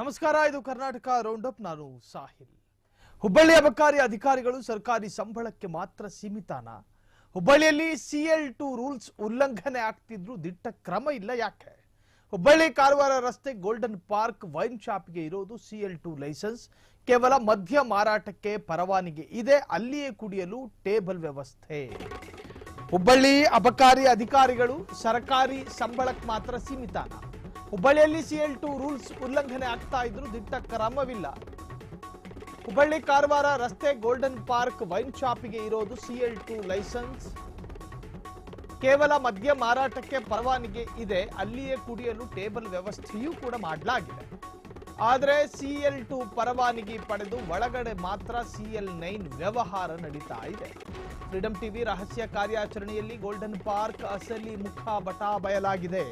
ನಮಸ್ಕಾರ, ಇದು Karnataka round up ನಾನು ಸಾಹಿಲ್. ಹುಬ್ಬಳ್ಳಿ ಅಬಕಾರಿ ಅಧಿಕಾರಿಗಳು ಸರ್ಕಾರಿ ಸಂಬಳಕ್ಕೆ ಮಾತ್ರ ಸೀಮಿತಾನ. ಹುಬ್ಬಳ್ಳಿಯಲ್ಲಿ ಸಿಎಲ್ ಟು ರೂಲ್ಸ್ ಉಲ್ಲಂಘನೆ ಆಗ್ತಿದ್ರು ದಿಟ್ಟ ಕ್ರಮ ಇಲ್ಲ ಯಾಕೆ? ಹುಬ್ಬಳ್ಳಿ ಕಾರವಾರ ರಸ್ತೆ ಗೋಲ್ಡನ್ ಪಾರ್ಕ್ ವೈನ್ ಶಾಪ್ಗೆ ಇರೋದು ಸಿಎಲ್ ಟು ಲೈಸೆನ್ಸ್ ಕೇವಲ ಮದ್ಯ ಮಾರಾಟಕ್ಕೆ ಪರವಾನಿಗೆ ಇದೆ, ಅಲ್ಲಿಯೇ ಕುಡಿಯಲು ಟೇಬಲ್ ವ್ಯವಸ್ಥೆ. ಹುಬ್ಬಳ್ಳಿ ಅಬಕಾರಿ ಅಧಿಕಾರಿಗಳು ಸರ್ಕಾರಿ ಸಂಬಳಕ್ಕೆ ಮಾತ್ರ ಸೀಮಿತಾನ. ಹುಬ್ಬಳ್ಳಿಯಲ್ಲಿ ಸಿಎಲ್ ಟು ರೂಲ್ಸ್ ಉಲ್ಲಂಘನೆ ಆಗ್ತಾ ಇದ್ರು ದಿಟ್ಟ ಕ್ರಮವಿಲ್ಲ ಹುಬ್ಬಳ್ಳಿ ಕಾರವಾರ ರಸ್ತೆ ಗೋಲ್ಡನ್ ಪಾರ್ಕ್ ವೈನ್ ಶಾಪಿಗೆ ಇರೋದು ಸಿಎಲ್ ಟು ಲೈಸೆನ್ಸ್. ಕೇವಲ ಮದ್ಯ ಮಾರಾಟಕ್ಕೆ ಪರವಾನಗಿ ಇದೆ, ಅಲ್ಲಿಯೇ ಕುಡಿಯಲು ಟೇಬಲ್ ವ್ಯವಸ್ಥೆಯೂ ಕೂಡ ಮಾಡಲಾಗಿದೆ. ಆದರೆ ಸಿಎಲ್ ಟು ಪರವಾನಗಿ ಪಡೆದು ಒಳಗಡೆ ಮಾತ್ರ ಸಿಎಲ್ ನೈನ್ ವ್ಯವಹಾರ ನಡೀತಾ ಇದೆ. ಫ್ರೀಡಂ ಟಿವಿ ರಹಸ್ಯ ಕಾರ್ಯಾಚರಣೆಯಲ್ಲಿ ಗೋಲ್ಡನ್ ಪಾರ್ಕ್ ಅಸಲಿ ಮುಖ ಬಟಾ ಬಯಲಾಗಿದೆ.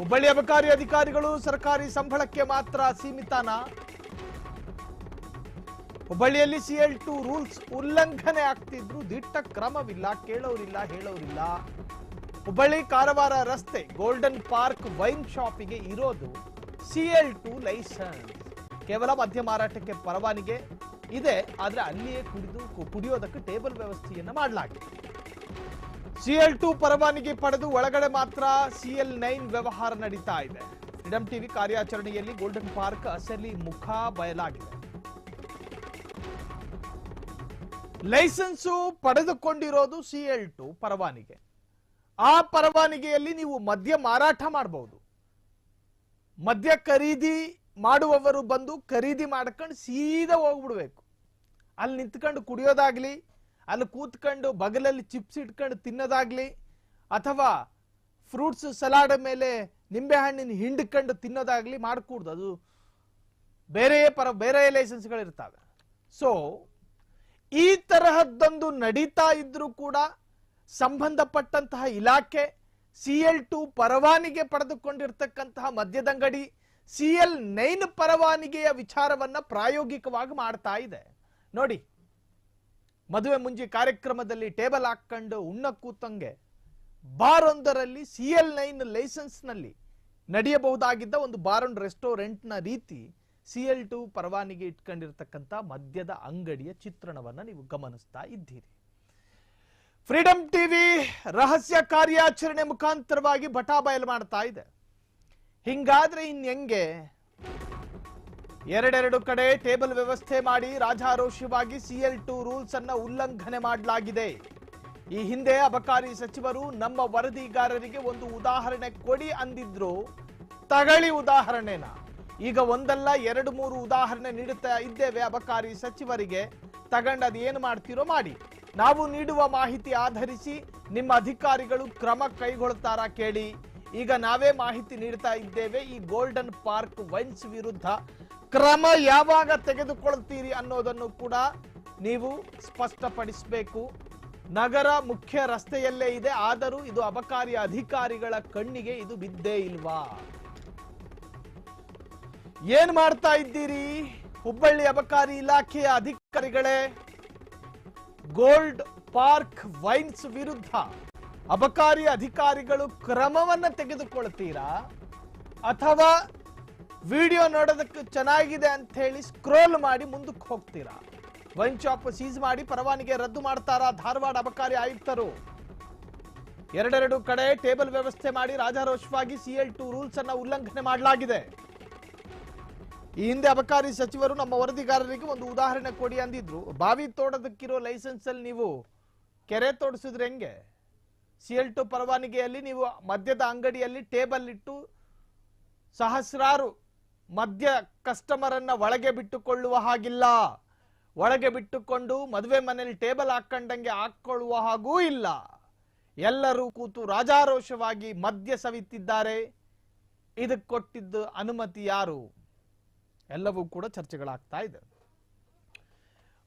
ಹುಬ್ಬಳ್ಳಿ ಅಬಕಾರಿ ಅಧಿಕಾರಿಗಳು ಸರ್ಕಾರಿ ಸಂಬಳಕ್ಕೆ ಮಾತ್ರ ಸೀಮಿತನ. ಹುಬ್ಬಳ್ಳಿಯಲ್ಲಿ ಸಿಎಲ್ ಟು ರೂಲ್ಸ್ ಉಲ್ಲಂಘನೆ ಆಗ್ತಿದ್ರು, ದಿಟ್ಟ ಕ್ರಮವಿಲ್ಲ, ಕೇಳೋರಿಲ್ಲ, ಹೇಳೋರಿಲ್ಲ. ಹುಬ್ಬಳ್ಳಿ ಕಾರವಾರ ರಸ್ತೆ, ಗೋಲ್ಡನ್ ಪಾರ್ಕ್ ವೈನ್ ಶಾಪಿಗೆ ಇರೋದು ಸಿಎಲ್ ಟು ಲೈಸೆನ್ಸ್. ಕೇವಲ ಮದ್ಯ ಮಾರಾಟಕ್ಕೆ ಪರವಾನಿಗೆ, ಇದೆ, ಆದ್ರೆ ಅಲ್ಲಿಯೇ ಕುಡಿದು, ಕುಡಿಯೋದಕ್ಕೆ ಟೇಬಲ್ ವ್ಯವಸ್ಥೆಯನ್ನ ಮಾಡಲಾಗಿದೆ. ಸಿಎಲ್ ಟು ಪರವಾನಗಿ ಪಡೆದು ಒಳಗಡೆ ಮಾತ್ರ ಸಿಎಲ್ ನೈನ್ ವ್ಯವಹಾರ ನಡೀತಾ ಇದೆ. ಫ್ರೀಡಂ ಟಿವಿ ಕಾರ್ಯಾಚರಣೆಯಲ್ಲಿ ಗೋಲ್ಡನ್ ಪಾರ್ಕ್ ಅಸಲಿ ಮುಖ ಬಯಲಾಗಿದೆ. ಲೈಸೆನ್ಸು ಪಡೆದುಕೊಂಡಿರೋದು ಸಿಎಲ್ ಟು ಪರವಾನಿಗೆ. ಆ ಪರವಾನಿಗೆಯಲ್ಲಿ ನೀವು ಮದ್ಯ ಮಾರಾಟ ಮಾಡಬಹುದು ಮದ್ಯ ಖರೀದಿ ಮಾಡುವವರು ಬಂದು ಖರೀದಿ ಮಾಡ್ಕೊಂಡು ಸೀದಾ ಹೋಗ್ಬಿಡ್ಬೇಕು. ಅಲ್ಲಿ ನಿಂತ್ಕೊಂಡು ಕುಡಿಯೋದಾಗ್ಲಿ ಅಲ್ಲಿ ಕೂತ್ಕೊಂಡು ಬಗಲಲ್ಲಿ ಚಿಪ್ಸ್ ಇಟ್ಕೊಂಡು ತಿನ್ನೋದಾಗ್ಲಿ ಅಥವಾ ಫ್ರೂಟ್ಸ್ ಸಲಾಡ್ ಮೇಲೆ ನಿಂಬೆಹಣ್ಣಿನ ಹಿಂಡ್ಕೊಂಡು ತಿನ್ನೋದಾಗ್ಲಿ ಮಾಡಕೂಡ್ದು. ಅದು ಬೇರೆ ಪರ, ಬೇರೆ ಲೈಸೆನ್ಸ್ಗಳಿರ್ತವೆ. ಸೊ ಈ ತರಹದ್ದೊಂದು ನಡೀತಾ ಇದ್ರೂ ಕೂಡ ಸಂಬಂಧಪಟ್ಟಂತಹ ಇಲಾಖೆ, ಸಿ ಎಲ್ ಟು ಪರವಾನಿಗೆ ಪಡೆದುಕೊಂಡಿರ್ತಕ್ಕಂತಹ ಮದ್ಯದಂಗಡಿ ಸಿ ಎಲ್ ನೈನ್ ಪರವಾನಿಗೆಯ ವಿಚಾರವನ್ನ ಪ್ರಾಯೋಗಿಕವಾಗಿ ಮಾಡ್ತಾ ಇದೆ. ನೋಡಿ ಮದುವೆ ಮುಂಜಿ ಕಾರ್ಯಕ್ರಮದಲ್ಲಿ ಟೇಬಲ್ ಹಾಕೊಂಡು ಉಣ್ಣ ಕೂತಂಗೆ ಬಾರ್ ಒಂದರಲ್ಲಿ ಸಿಎಲ್ ನೈನ್ ಲೈಸೆನ್ಸ್ನಲ್ಲಿ ನಡೆಯಬಹುದಾಗಿದ್ದ ಒಂದು ಬಾರ್ ಅಂಡ್ ರೆಸ್ಟೋರೆಂಟ್ನ ರೀತಿ ಸಿಎಲ್ ಟು ಪರವಾನಿಗೆ ಇಟ್ಕೊಂಡಿರ್ತಕ್ಕಂಥ ಮದ್ಯದ ಅಂಗಡಿಯ ಚಿತ್ರಣವನ್ನ ನೀವು ಗಮನಿಸ್ತಾ ಇದ್ದೀರಿ. ಫ್ರೀಡಂ ಟಿವಿ ರಹಸ್ಯ ಕಾರ್ಯಾಚರಣೆ ಮುಖಾಂತರವಾಗಿ ಬಟಾ ಬಯಲು ಮಾಡ್ತಾ ಇದೆ. ಹಿಂಗಾದ್ರೆ ಇನ್ ಹೆಂಗೆ? ಎರಡೆರಡು ಕಡೆ ಟೇಬಲ್ ವ್ಯವಸ್ಥೆ ಮಾಡಿ ರಾಜಾರೋಷವಾಗಿ ಸಿಎಲ್ ಟು ರೂಲ್ಸ್ ಅನ್ನ ಉಲ್ಲಂಘನೆ ಮಾಡಲಾಗಿದೆ. ಈ ಹಿಂದೆ ಅಬಕಾರಿ ಸಚಿವರು ನಮ್ಮ ವರದಿಗಾರರಿಗೆ ಒಂದು ಉದಾಹರಣೆ ಕೊಡಿ ಅಂದಿದ್ರು. ತಗಳಿ ಉದಾಹರಣೆನ? ಈಗ ಒಂದಲ್ಲ, ಎರಡು, ಮೂರು ಉದಾಹರಣೆ ನೀಡುತ್ತಾ ಇದ್ದೇವೆ ಅಬಕಾರಿ ಸಚಿವರಿಗೆ. ತಗೊಂಡು ಅದು ಏನು ಮಾಡ್ತೀರೋ ಮಾಡಿ. ನಾವು ನೀಡುವ ಮಾಹಿತಿ ಆಧರಿಸಿ ನಿಮ್ಮ ಅಧಿಕಾರಿಗಳು ಕ್ರಮ ಕೈಗೊಳ್ತಾರಾ ಕೇಳಿ. ಈಗ ನಾವೇ ಮಾಹಿತಿ ನೀಡ್ತಾ ಇದ್ದೇವೆ ಈ ಗೋಲ್ಡನ್ ಪಾರ್ಕ್ ವೈನ್ಸ್ ವಿರುದ್ಧ. ಕ್ರಮ ಯಾವಾಗ ತೆಗೆದುಕೊಳ್ತೀರಿ ಅನ್ನೋದನ್ನು ಕೂಡ ನೀವು ಸ್ಪಷ್ಟಪಡಿಸಬೇಕು. ನಗರ ಮುಖ್ಯ ರಸ್ತೆಯಲ್ಲೇ ಇದೆ, ಆದರೂ ಇದು ಅಬಕಾರಿ ಅಧಿಕಾರಿಗಳ ಕಣ್ಣಿಗೆ ಇದು ಬಿದ್ದೇ ಇಲ್ವಾ? ಏನ್ ಮಾಡ್ತಾ ಇದ್ದೀರಿ? ಹುಬ್ಬಳ್ಳಿ ಅಬಕಾರಿ ಇಲಾಖೆಯ ಅಧಿಕಾರಿಗಳೇ, ಗೋಲ್ಡ್ ಪಾರ್ಕ್ ವೈನ್ಸ್ ವಿರುದ್ಧ ಅಬಕಾರಿ ಅಧಿಕಾರಿಗಳು ಕ್ರಮವನ್ನ ತೆಗೆದುಕೊಳ್ತೀರಾ? ಅಥವಾ ವಿಡಿಯೋ ನೋಡೋದಕ್ಕೆ ಚೆನ್ನಾಗಿದೆ ಅಂತ ಹೇಳಿ ಸ್ಕ್ರೋಲ್ ಮಾಡಿ ಮುಂದಕ್ಕೆ ಹೋಗ್ತೀರಾ? ವೈನ್ ಶಾಪ್ ಸೀಸ್ ಮಾಡಿ ಪರವಾನಿಗೆ ರದ್ದು ಮಾಡ್ತಾರಾ ಧಾರವಾಡ ಅಬಕಾರಿ ಆಯುಕ್ತರು? ಎರಡೆರಡು ಕಡೆ ಟೇಬಲ್ ವ್ಯವಸ್ಥೆ ಮಾಡಿ ರಾಜಾರೋಷವಾಗಿ ಸಿಎಲ್ ಟು ರೂಲ್ಸ್ ಅನ್ನ ಉಲ್ಲಂಘನೆ ಮಾಡಲಾಗಿದೆ. ಈ ಹಿಂದೆ ಅಬಕಾರಿ ಸಚಿವರು ನಮ್ಮ ವರದಿಗಾರರಿಗೆ ಒಂದು ಉದಾಹರಣೆ ಕೊಡಿ ಅಂದಿದ್ರು. ಬಾವಿ ತೋಡೋದಕ್ಕಿರೋ ಲೈಸೆನ್ಸ್ ಅಲ್ಲಿ ನೀವು ಕೆರೆ ತೋಡಿಸಿದ್ರೆ ಹೆಂಗೆ? ಸಿಎಲ್ ಟು ಪರವಾನಿಗೆಯಲ್ಲಿ ನೀವು ಮದ್ಯದ ಅಂಗಡಿಯಲ್ಲಿ ಟೇಬಲ್ ಇಟ್ಟು ಸಹಸ್ರಾರು ಮದ್ಯ ಕಸ್ಟಮರ್ ಅನ್ನ ಒಳಗೆ ಬಿಟ್ಟುಕೊಳ್ಳುವ ಹಾಗಿಲ್ಲ. ಒಳಗೆ ಬಿಟ್ಟುಕೊಂಡು ಮದುವೆ ಮನೆಯಲ್ಲಿ ಟೇಬಲ್ ಹಾಕೊಂಡಂಗೆ ಹಾಕೊಳ್ಳುವ ಹಾಗೂ ಇಲ್ಲ. ಎಲ್ಲರೂ ಕೂತು ರಾಜಾರೋಷವಾಗಿ ಮದ್ಯ ಸವಿತಿದ್ದಾರೆ. ಇದಕ್ಕೆ ಕೊಟ್ಟಿದ್ದು ಅನುಮತಿ ಯಾರು? ಎಲ್ಲವೂ ಕೂಡ ಚರ್ಚೆಗಳಾಗ್ತಾ ಇದೆ.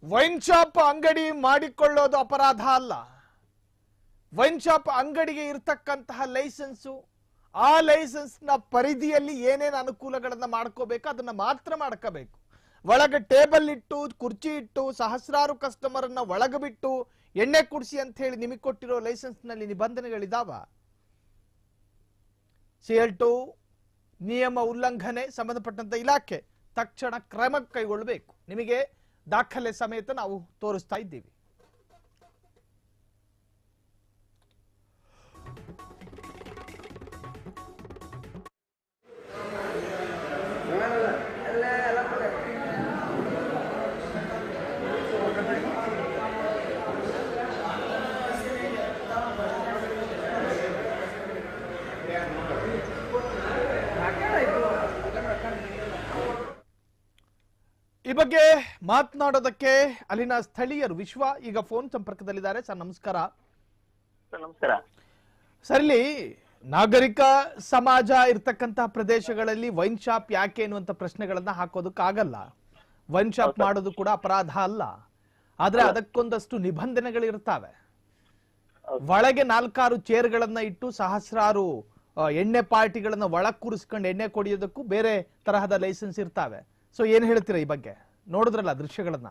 ವೈನ್ ಶಾಪ್ ಅಂಗಡಿ ಮಾಡಿಕೊಳ್ಳೋದು ಅಪರಾಧ ಅಲ್ಲ. ವೈನ್ ಶಾಪ್ ಅಂಗಡಿಗೆ ಇರ್ತಕ್ಕಂತಹ ಲೈಸೆನ್ಸು ಆ ಲೈಸೆನ್ಸ್ನ ಪರಿಧಿಯಲ್ಲಿ ಏನೇನು ಅನುಕೂಲಗಳನ್ನ ಮಾಡ್ಕೋಬೇಕು, ಅದನ್ನ ಮಾತ್ರ ಮಾಡ್ಕೋಬೇಕು. ಒಳಗೆ ಟೇಬಲ್ ಇಟ್ಟು, ಕುರ್ಚಿ ಇಟ್ಟು, ಸಹಸ್ರಾರು ಕಸ್ಟಮರ್ ಅನ್ನ ಒಳಗೆ ಬಿಟ್ಟು, ಎಣ್ಣೆ ಕುಡಿಸಿ ಅಂತ ಹೇಳಿ ನಿಮಗೆ ಕೊಟ್ಟಿರೋ ಲೈಸೆನ್ಸ್ನಲ್ಲಿ ನಿಬಂಧನೆಗಳಿದಾವ ಸಿಎಲ್ ಟು ನಿಯಮ ಉಲ್ಲಂಘನೆ ಸಂಬಂಧಪಟ್ಟಂತ ಇಲಾಖೆ ತಕ್ಷಣ ಕ್ರಮ ಕೈಗೊಳ್ಳಬೇಕು ನಿಮಗೆ ದಾಖಲೆ ಸಮೇತ ನಾವು ತೋರಿಸ್ತಾ ಇದ್ದೀವಿ. ಬಗ್ಗೆ ಮಾತನಾಡೋದಕ್ಕೆ ಅಲ್ಲಿನ ಸ್ಥಳೀಯರು ವಿಶ್ವ ಈಗ ಫೋನ್ ಸಂಪರ್ಕದಲ್ಲಿದ್ದಾರೆ. ಸರ್ ನಮಸ್ಕಾರ. ಸರ್ ನಮಸ್ಕಾರ. ಸರ್ ಇಲ್ಲಿ ನಾಗರಿಕ ಸಮಾಜ ಇರ್ತಕ್ಕಂತಹ ಪ್ರದೇಶಗಳಲ್ಲಿ ವೈನ್ ಶಾಪ್ ಯಾಕೆ ಎನ್ನುವಂತ ಪ್ರಶ್ನೆಗಳನ್ನ ಹಾಕೋದಕ್ಕಾಗಲ್ಲ ವೈನ್ ಶಾಪ್ ಮಾಡೋದು ಕೂಡ ಅಪರಾಧ ಅಲ್ಲ. ಆದ್ರೆ ಅದಕ್ಕೊಂದಷ್ಟು ನಿಬಂಧನೆಗಳು ನಿಬಂಧನೆಗಳಿರ್ತಾವೆ ಒಳಗೆ ನಾಲ್ಕಾರು ಚೇರ್ಗಳನ್ನ ಇಟ್ಟು ಸಹಸ್ರಾರು ಎಣ್ಣೆ ಪಾರ್ಟಿಗಳನ್ನ ಒಳಗ್ ಕೂರಿಸ್ಕೊಂಡು ಎಣ್ಣೆ ಕೊಡಿಯೋದಕ್ಕೂ ಬೇರೆ ತರಹದ ಲೈಸೆನ್ಸ್ ಇರ್ತಾವೆ. ಸೊ ಏನ್ ಹೇಳ್ತೀರಾ ಈ ಬಗ್ಗೆ? ನೋಡಿದ್ರಲ್ಲ ದೃಶ್ಯಗಳನ್ನ?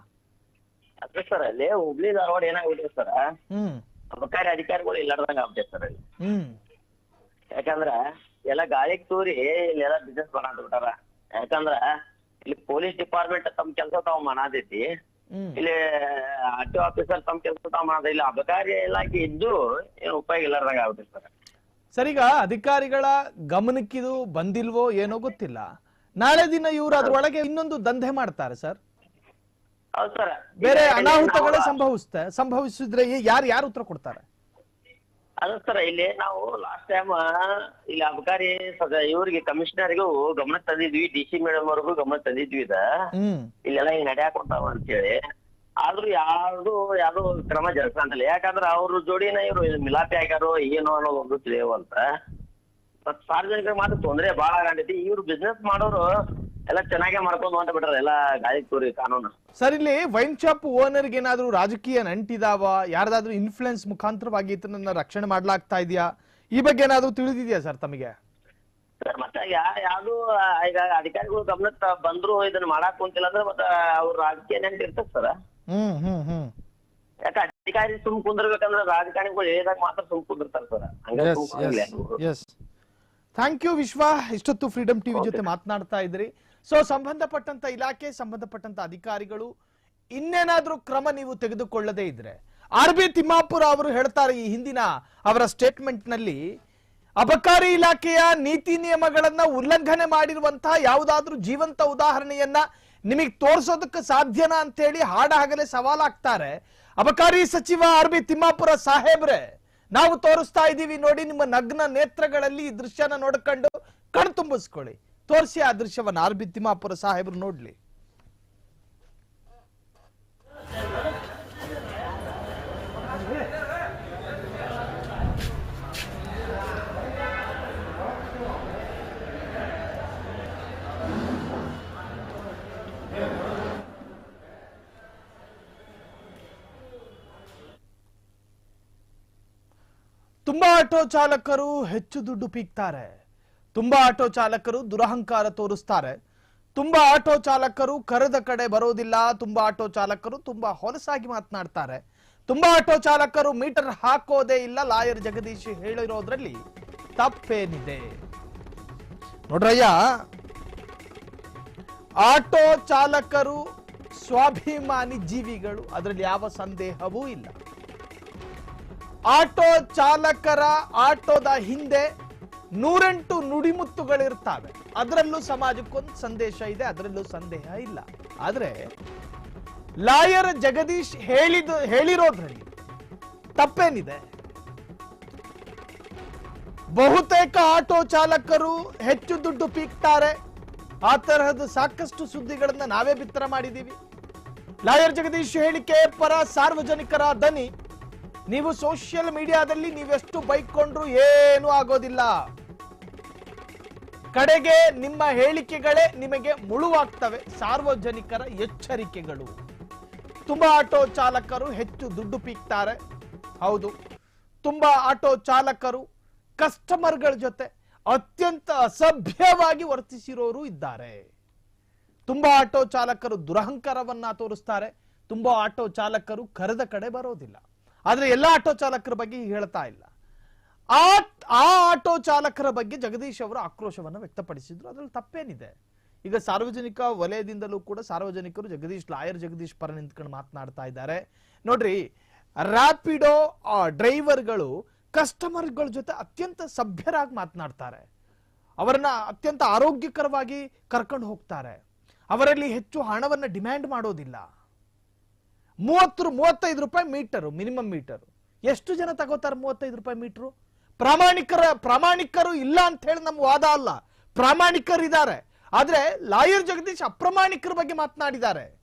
ಅದೇ ಸರ್ ಅಲ್ಲಿ ಹುಬ್ಳಿ ಧಾರವಾಡ ಏನಾಗ್ಬಿಟ್ಟಿದೆ ಸರ್ ಹ್ಮ್. ಅಬಕಾರಿ ಅಧಿಕಾರಿಗಳು ಇಲ್ಲಾರ್ದಂಗ ಆಗ್ಬಿಟ್ಟೆ ಸರ್ ಅಲ್ಲಿ. ಹ್ಮ್. ಯಾಕಂದ್ರ ಎಲ್ಲ ಗಾಳಿಗ್ ತೂರಿ ಇಲ್ಲೆಲ್ಲ ಬಿಸ್ನೆಸ್ ಮಾಡಾಕ್ಬಿಟ್ಟಾರ. ಯಾಕಂದ್ರ ಇಲ್ಲಿ ಪೊಲೀಸ್ ಡಿಪಾರ್ಟ್ಮೆಂಟ್ ತಮ್ಮ ಕೆಲಸ ತಾವ್ ಮಾಡತೈತಿ. ಹ್ಮ್. ಇಲ್ಲಿ ಆರ್ ಟಿ ಆಫೀಸರ್ ತಮ್ಮ ಕೆಲಸ ತಾವ್ ಮಾಡದ ಇಲ್ಲಿ ಅಬಕಾರಿ ಇಲಾಖೆ ಇದ್ದು ಏನು ಉಪಯೋಗ ಇಲ್ಲಾರ್ದಂಗ ಆಗ್ಬಿಟ್ಟೆ ಸರ್ ಸರಿಗ ಈಗ ಅಧಿಕಾರಿಗಳ ಗಮನಕ್ಕಿದು ಬಂದಿಲ್ವೋ ಏನೋ ಗೊತ್ತಿಲ್ಲ. ನಾಳೆ ದಿನ ಇವರು ಅದ್ರೊಳಗೆ ಇನ್ನೊಂದು ದಂಧೆ ಮಾಡ್ತಾರೆ ಸರ್. ಹೌದ್ ಸರ್. ಬೇರೆ ಅನಾಹುತಗಳೇ ಸಂಭವಿಸುತ್ತೆ ಸಂಭವಿಸಿದ್ರೆ ಯಾರು ಯಾರು ಉತ್ತರ ಕೊಡ್ತಾರೆ? ಅದ ಸರ್ ಇಲ್ಲಿ ನಾವು ಲಾಸ್ಟ್ ಟೈಮ್ ಇಲ್ಲಿ ಅಬಕಾರಿ ಸದ- ಇವ್ರಿಗೆ ಕಮಿಷನರ್ಗೂ ಗಮನ ತಂದಿದ್ವಿ ಡಿ ಸಿ ಮೇಡಮ್ ಅವ್ರಿಗೂ ಗಮನ ತಂದಿದ್ವಿ ಇದ ಹಿಂಗ್ ಇಲ್ಲೆಲ್ಲ ಹಿಂಗ್ ಅಂತ ಅಂತೇಳಿ. ಆದ್ರೂ ಯಾರ್ದು ಯಾರು ಕ್ರಮ ಜರುಗಿಸಂತಿಲ್ಲ ಯಾಕಂದ್ರ ಅವ್ರ ಜೋಡಿನ ಇವ್ರು ಮಿಲಾಪಿ ಆಗ್ಯಾರೋ ಏನೋ ಅನ್ನೋದು ಒಂದು ತಿಳಿಯವಲ್ತ ಮತ್ ಸಾರ್ವಜನಿಕರಿಗೆ ಮಾತ್ರ ತೊಂದ್ರೆ ಬಹಳ ಆಗಂತೈತಿ ಇವ್ರು ಬಿಸ್ನೆಸ್ ಮಾಡೋರು ಎಲ್ಲ ಚೆನ್ನಾಗೆ ಮಾಡ್ಕೊಂಡು ಅಂತ ಬಿಟ್ರ ಎಲ್ಲ ಗಾಳಿ ತೋರಿ ಕಾನೂನು. ಸರ್ ಇಲ್ಲಿ ವೈನ್ ಶಾಪ್ ಓನರ್ಗೆ ಏನಾದ್ರು ರಾಜಕೀಯ ನಂಟಿದಾವ? ಯಾರ್ದಾದ್ರೂ ಇನ್ಫ್ಲುಯೆನ್ಸ್ ಮುಖಾಂತರವಾಗಿ ಇದನ್ನ ರಕ್ಷಣೆ ಮಾಡ್ಲಾಗ್ತಾ ಇದೆಯಾ? ಈ ಬಗ್ಗೆ ಏನಾದ್ರೂ ತಿಳಿದಿದ್ಯಾ ಸರ್ ತಮಗೆ? ಸರ್ ಮತ್ತೆ ಯಾ ಯಾವ್ದು ಈಗ ಅಧಿಕಾರಿಗಳು ಗಮನಕ್ಕೆ ಬಂದ್ರು ಇದನ್ನ ಮಾಡಾಕ್ ಕುಂತಿಲ್ಲ ಅಂದ್ರೆ ಮತ್ತ ಅವ್ರ ರಾಜಕೀಯ ನೆಂಟ್ ಇರ್ತದ ಸರ್. ಹ್ಮ್ ಹ್ಮ್ ಹ್ಮ್. ಯಾಕ ಅಧಿಕಾರಿ ಸುಮ್ ಕುಂದ್ರಬೇಕಂದ್ರೆ ರಾಜಕಾರಣಿಗಳು ಹೇಳಿದಾಗ ಮಾತ್ರ ಸುಮ್ ಕುಂದಿರ್ತಾರ ಸರ್. ಹಂಗ. Yes thank you Vishwa. ಇಷ್ಟೊತ್ತು ಫ್ರೀಡಮ್ ಟಿವಿ ಜೊತೆ ಮಾತನಾಡ್ತಾ ಇದ್ರಿ. ಸೊ ಸಂಬಂಧಪಟ್ಟಂತ ಇಲಾಖೆ ಸಂಬಂಧಪಟ್ಟಂತ ಅಧಿಕಾರಿಗಳು ಇನ್ನೇನಾದ್ರೂ ಕ್ರಮ ನೀವು ತೆಗೆದುಕೊಳ್ಳದೇ ಇದ್ರೆ ಆರ್ ಬಿ ತಿಮ್ಮಾಪುರ ಅವರು ಹೇಳ್ತಾರೆ ಈ ಹಿಂದಿನ ಅವರ ಸ್ಟೇಟ್ಮೆಂಟ್ನಲ್ಲಿ ಅಬಕಾರಿ ಇಲಾಖೆಯ ನೀತಿ ನಿಯಮಗಳನ್ನ ಉಲ್ಲಂಘನೆ ಮಾಡಿರುವಂತಹ ಯಾವುದಾದ್ರೂ ಜೀವಂತ ಉದಾಹರಣೆಯನ್ನ ನಿಮಗೆ ತೋರಿಸೋದಕ್ಕೆ ಸಾಧ್ಯನಾ ಅಂತೇಳಿ ಹಾಡ ಹಾಡಾಗಲೇ ಸವಾಲಾಗ್ತಾರೆ. ಅಬಕಾರಿ ಸಚಿವ ಆರ್ ಬಿ ತಿಮ್ಮಾಪುರ ಸಾಹೇಬ್ರೆ ನಾವು ತೋರಿಸ್ತಾ ಇದ್ದೀವಿ ನೋಡಿ, ನಿಮ್ಮ ನಗ್ನ ನೇತ್ರಗಳಲ್ಲಿ ಈ ದೃಶ್ಯನ ನೋಡ್ಕೊಂಡು ಕಣ್ ತುಂಬಿಸ್ಕೊಳ್ಳಿ. ತೋರಿಸಿ ಆ ದೃಶ್ಯವನ್ನ ಆರ್ ಬಿ ತಿಮ್ಮಾಪುರ ಸಾಹೇಬರು ನೋಡ್ಲಿ. ತುಂಬಾ ಆಟೋ ಚಾಲಕರು ಹೆಚ್ಚು ದುಡ್ಡು ಪೀಕ್ತಾರೆ. ತುಂಬಾ ಆಟೋ ಚಾಲಕರು ದುರಹಂಕಾರ ತೋರಿಸ್ತಾರೆ. ತುಂಬಾ ಆಟೋ ಚಾಲಕರು ಕರೆದ ಕಡೆ ಬರೋದಿಲ್ಲ. ತುಂಬಾ ಆಟೋ ಚಾಲಕರು ತುಂಬಾ ಹೊಲಸಾಗಿ ಮಾತನಾಡ್ತಾರೆ. ತುಂಬಾ ಆಟೋ ಚಾಲಕರು ಮೀಟರ್ ಹಾಕೋದೇ ಇಲ್ಲ. ಲಾಯರ್ ಜಗದೀಶ್ ಹೇಳಿರೋದ್ರಲ್ಲಿ ತಪ್ಪೇನಿದೆ. ನೋಡ್ರಯ್ಯ, ಆಟೋ ಚಾಲಕರು ಸ್ವಾಭಿಮಾನಿ ಜೀವಿಗಳು. ಅದರಲ್ಲಿ ಯಾವ ಸಂದೇಹವೂ ಇಲ್ಲ. ಆಟೋ ಚಾಲಕರ ಆಟೋದ ಹಿಂದೆ ನೂರೆಂಟು ನುಡಿಮುತ್ತುಗಳಿರ್ತಾವೆ ಅದರಲ್ಲೂ ಸಮಾಜಕ್ಕೊಂದು ಸಂದೇಶ ಇದೆ, ಅದರಲ್ಲೂ ಸಂದೇಹ ಇಲ್ಲ. ಆದ್ರೆ, ಲಾಯರ್ ಜಗದೀಶ್ ಹೇಳಿದ, ಹೇಳಿರೋದ್ರಲ್ಲಿ ತಪ್ಪೇನಿದೆ. ಬಹುತೇಕ ಆಟೋ ಚಾಲಕರು ಹೆಚ್ಚು ದುಡ್ಡು ಪೀಕ್ತಾರೆ. ಆ ತರಹದ ಸಾಕಷ್ಟು ಸುದ್ದಿಗಳನ್ನ ನಾವೇ ಬಿತ್ತರ ಮಾಡಿದ್ದೀವಿ. ಲಾಯರ್ ಜಗದೀಶ್ ಹೇಳಿಕೆ ಪರ ಸಾರ್ವಜನಿಕರ ದನಿ ನೀವು ಸೋಷಿಯಲ್ ಮೀಡಿಯಾದಲ್ಲಿ ನೀವೆಷ್ಟು ಬೈಕೊಂಡ್ರು ಏನೂ ಆಗೋದಿಲ್ಲ. ಕಡೆಗೆ ನಿಮ್ಮ ಹೇಳಿಕೆಗಳೇ ನಿಮಗೆ ಮುಳುವಾಗ್ತವೆ. ಸಾರ್ವಜನಿಕರ ಎಚ್ಚರಿಕೆಗಳು. ತುಂಬಾ ಆಟೋ ಚಾಲಕರು ಹೆಚ್ಚು ದುಡ್ಡು ಪೀಕ್ತಾರೆ. ಹೌದು. ತುಂಬಾ ಆಟೋ ಚಾಲಕರು ಕಸ್ಟಮರ್ಗಳ ಜೊತೆ ಅತ್ಯಂತ ಅಸಭ್ಯವಾಗಿ ವರ್ತಿಸಿರೋರು ಇದ್ದಾರೆ. ತುಂಬಾ ಆಟೋ ಚಾಲಕರು ದುರಹಂಕಾರವನ್ನ ತೋರಿಸ್ತಾರೆ. ತುಂಬಾ ಆಟೋ ಚಾಲಕರು ಕರೆದ ಕಡೆ ಬರೋದಿಲ್ಲ. ಆದ್ರೆ ಎಲ್ಲ ಆಟೋ ಚಾಲಕರ ಬಗ್ಗೆ ಹೇಳ್ತಾ ಇಲ್ಲ. ಆ ಆ ಆಟೋ ಚಾಲಕರ ಬಗ್ಗೆ ಜಗದೀಶ್ ಅವರು ಆಕ್ರೋಶವನ್ನು ವ್ಯಕ್ತಪಡಿಸಿದ್ರು. ಅದರಲ್ಲಿ ತಪ್ಪೇನಿದೆ. ಈಗ ಸಾರ್ವಜನಿಕ ವಲಯದಿಂದಲೂ ಕೂಡ ಸಾರ್ವಜನಿಕರು ಜಗದೀಶ್, ಲಾಯರ್ ಜಗದೀಶ್ ಪರ ನಿಂತ್ಕೊಂಡು ಮಾತನಾಡ್ತಾ ಇದ್ದಾರೆ. ನೋಡ್ರಿ ರ್ಯಾಪಿಡೋ ಡ್ರೈವರ್ಗಳು ಕಸ್ಟಮರ್ಗಳ ಜೊತೆ ಅತ್ಯಂತ ಸಭ್ಯರಾಗಿ ಮಾತನಾಡ್ತಾರೆ. ಅವರನ್ನ ಅತ್ಯಂತ ಆರೋಗ್ಯಕರವಾಗಿ ಕರ್ಕೊಂಡು ಹೋಗ್ತಾರೆ. ಅವರಲ್ಲಿ ಹೆಚ್ಚು ಹಣವನ್ನು ಡಿಮ್ಯಾಂಡ್ ಮಾಡೋದಿಲ್ಲ. ಮೂವತ್ತು, ಮೂವತ್ತೈದು ರೂಪಾಯಿ ಮೀಟರ್, ಮಿನಿಮಮ್ ಮೀಟರ್. ಎಷ್ಟು ಜನ ತಗೋತಾರೆ ಮೂವತ್ತೈದು ರೂಪಾಯಿ ಮೀಟರ್? ಪ್ರಾಮಾಣಿಕರ, ಪ್ರಾಮಾಣಿಕರು ಇಲ್ಲ ಅಂತ ಹೇಳಿ ನಮ್ಮ ವಾದ ಅಲ್ಲ. ಪ್ರಾಮಾಣಿಕರಿದ್ದಾರೆ. ಆದ್ರೆ ಲಾಯರ್ ಜಗದೀಶ್ ಅಪ್ರಾಮಾಣಿಕರ ಬಗ್ಗೆ ಮಾತನಾಡಿದ್ದಾರೆ.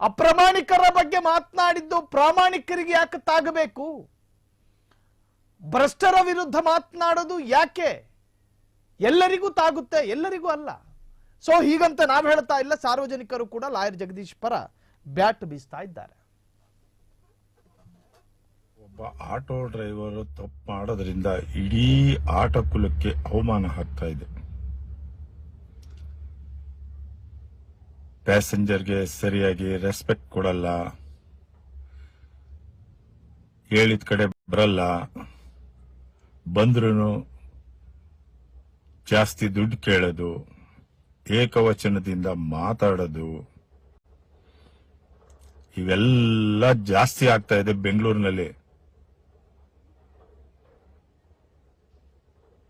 ಅಪ್ರಾಮಾಣಿಕರ ಬಗ್ಗೆ ಮಾತನಾಡಿದ್ದು ಪ್ರಾಮಾಣಿಕರಿಗೆ ಯಾಕೆ ತಾಗಬೇಕು? ಭ್ರಷ್ಟರ ವಿರುದ್ಧ ಮಾತನಾಡೋದು ಯಾಕೆ? ಎಲ್ಲರಿಗೂ ತಾಗುತ್ತೆ, ಎಲ್ಲರಿಗೂ ಅಲ್ಲ. ಸೊ ಹೀಗಂತ ನಾವು ಹೇಳ್ತಾ ಇಲ್ಲ, ಸಾರ್ವಜನಿಕರು ಕೂಡ ಲಾಯರ್ ಜಗದೀಶ್ ಪರ. ಬ್ಯಾಟ್ ಬೀಸ್ತಾ ಇದ್ದಾರೆ. ಒಬ್ಬ ಆಟೋ ಡ್ರೈವರ್ ತಪ್ಪು ಮಾಡೋದ್ರಿಂದ ಇಡೀ ಆಟ ಕುಲಕ್ಕೆ ಅವಮಾನ ಆಗ್ತಾ ಇದೆ. ಪ್ಯಾಸೆಂಜರ್ಗೆ ಸರಿಯಾಗಿ ರೆಸ್ಪೆಕ್ಟ್ ಕೊಡಲ್ಲ. ಹೇಳಿದ ಕಡೆ ಬರಲ್ಲ. ಬಂದ್ರೂ ಜಾಸ್ತಿ ದುಡ್ಡು ಕೇಳೋದು, ಏಕವಚನದಿಂದ ಮಾತಾಡೋದು. ಇವೆಲ್ಲ ಜಾಸ್ತಿ ಆಗ್ತಾ ಇದೆ ಬೆಂಗಳೂರಿನಲ್ಲಿ.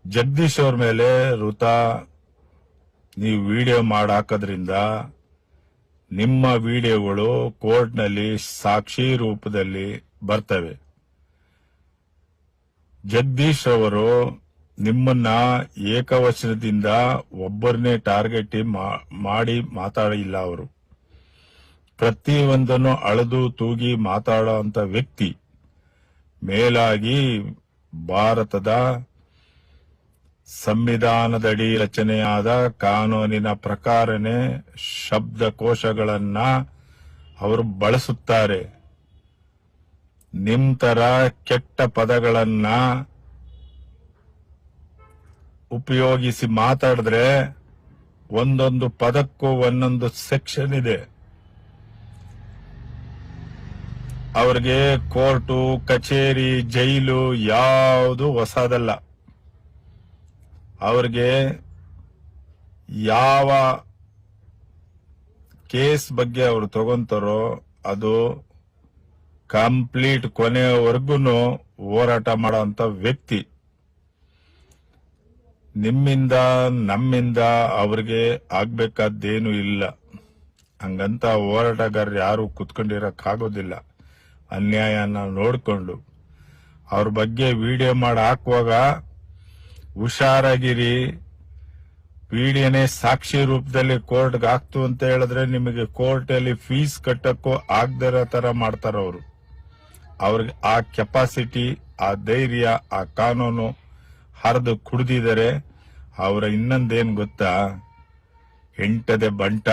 ಜಗದೀಶ್ ಅವ್ರ ಮೇಲೆ ಋತಾ, ನೀವು ವಿಡಿಯೋ ಮಾಡಾಕೋದ್ರಿಂದ ನಿಮ್ಮ ವಿಡಿಯೋಗಳು ಕೋರ್ಟ್ನಲ್ಲಿ ಸಾಕ್ಷಿ ರೂಪದಲ್ಲಿ ಬರ್ತವೆ. ಜಗದೀಶ್ ಅವರು ನಿಮ್ಮನ್ನ ಏಕವಚನದಿಂದ ಒಬ್ಬರನ್ನೇ ಟಾರ್ಗೆಟ್ ಮಾಡಿ ಮಾತಾಡಿಲ್ಲ ಅವರು. ಪ್ರತಿಯೊಂದನ್ನು ಅಳೆದು ತೂಗಿ ಮಾತಾಡೋ ಅಂತ ವ್ಯಕ್ತಿ ಮೇಲಾಗಿ ಭಾರತದ ಸಂವಿಧಾನದಡಿ ರಚನೆಯಾದ ಕಾನೂನಿನ ಪ್ರಕಾರನೇ ಶಬ್ದಕೋಶಗಳನ್ನ ಅವರು ಬಳಸುತ್ತಾರೆ. ನಿಂತರ ಕೆಟ್ಟ ಪದಗಳನ್ನ ಉಪಯೋಗಿಸಿ ಮಾತಾಡಿದ್ರೆ ಒಂದೊಂದು ಪದಕ್ಕೂ ಒಂದೊಂದು ಸೆಕ್ಷನ್ ಇದೆ. ಅವ್ರಿಗೆ ಕೋರ್ಟು, ಕಚೇರಿ, ಜೈಲು ಯಾವುದು ಹೊಸದಲ್ಲ. ಅವ್ರಿಗೆ ಯಾವ ಕೇಸ್ ಬಗ್ಗೆ ಅವರು ತಗೊಂತಾರೋ ಅದು ಕಂಪ್ಲೀಟ್ ಕೊನೆಯವರೆಗೂ ಹೋರಾಟ ಮಾಡುವಂತ ವ್ಯಕ್ತಿ. ನಿಮ್ಮಿಂದ, ನಮ್ಮಿಂದ ಅವ್ರಿಗೆ ಆಗ್ಬೇಕಾದ್ದೇನು ಇಲ್ಲ. ಹಂಗಂತ ಹೋರಾಟಗಾರರು ಯಾರು ಕುತ್ಕೊಂಡಿರಕ್ಕಾಗೋದಿಲ್ಲ. ಅನ್ಯಾಯನ ನೋಡ್ಕೊಂಡು ಅವ್ರ ಬಗ್ಗೆ ವಿಡಿಯೋ ಮಾಡಿ ಹಾಕುವಾಗ ಹುಷಾರಾಗಿರಿ. ವಿಡಿಯೋನೇ ಸಾಕ್ಷಿ ರೂಪದಲ್ಲಿ ಕೋರ್ಟ್ಗೆ ಹಾಕ್ತು ಅಂತ ಹೇಳಿದ್ರೆ ನಿಮಗೆ ಕೋರ್ಟಲ್ಲಿ ಫೀಸ್ ಕಟ್ಟಕ್ಕೂ ಆಗದಿರೋ ತರ ಮಾಡ್ತಾರ ಅವರು. ಅವ್ರಿಗೆ ಆ ಕೆಪಾಸಿಟಿ, ಆ ಧೈರ್ಯ, ಆ ಕಾನೂನು ಹರಿದು ಕುಡ್ದಿದ್ದಾರೆ ಅವರ ಇನ್ನೊಂದೇನು ಗೊತ್ತಾ? ಎಂಟದೆ ಬಂಟ.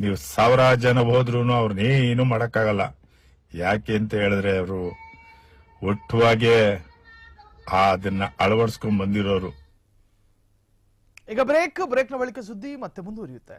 ನೀವು ಸಾವಿರ ಜನ ಹೋದ್ರೂ ಅವ್ರನ್ನೇನು ಮಾಡಕ್ಕಾಗಲ್ಲ. ಯಾಕೆ ಅಂತ ಹೇಳಿದ್ರೆ ಅವರು ಒಟ್ಟುವಾಗೆ ಅದನ್ನ ಅಳವಡಿಸ್ಕೊಂಡ್ ಬಂದಿರೋರು. ಈಗ ಬ್ರೇಕ್, ಬ್ರೇಕ್ನ ಬಳಿಕ ಸುದ್ದಿ ಮತ್ತೆ ಮುಂದುವರಿಯುತ್ತೆ.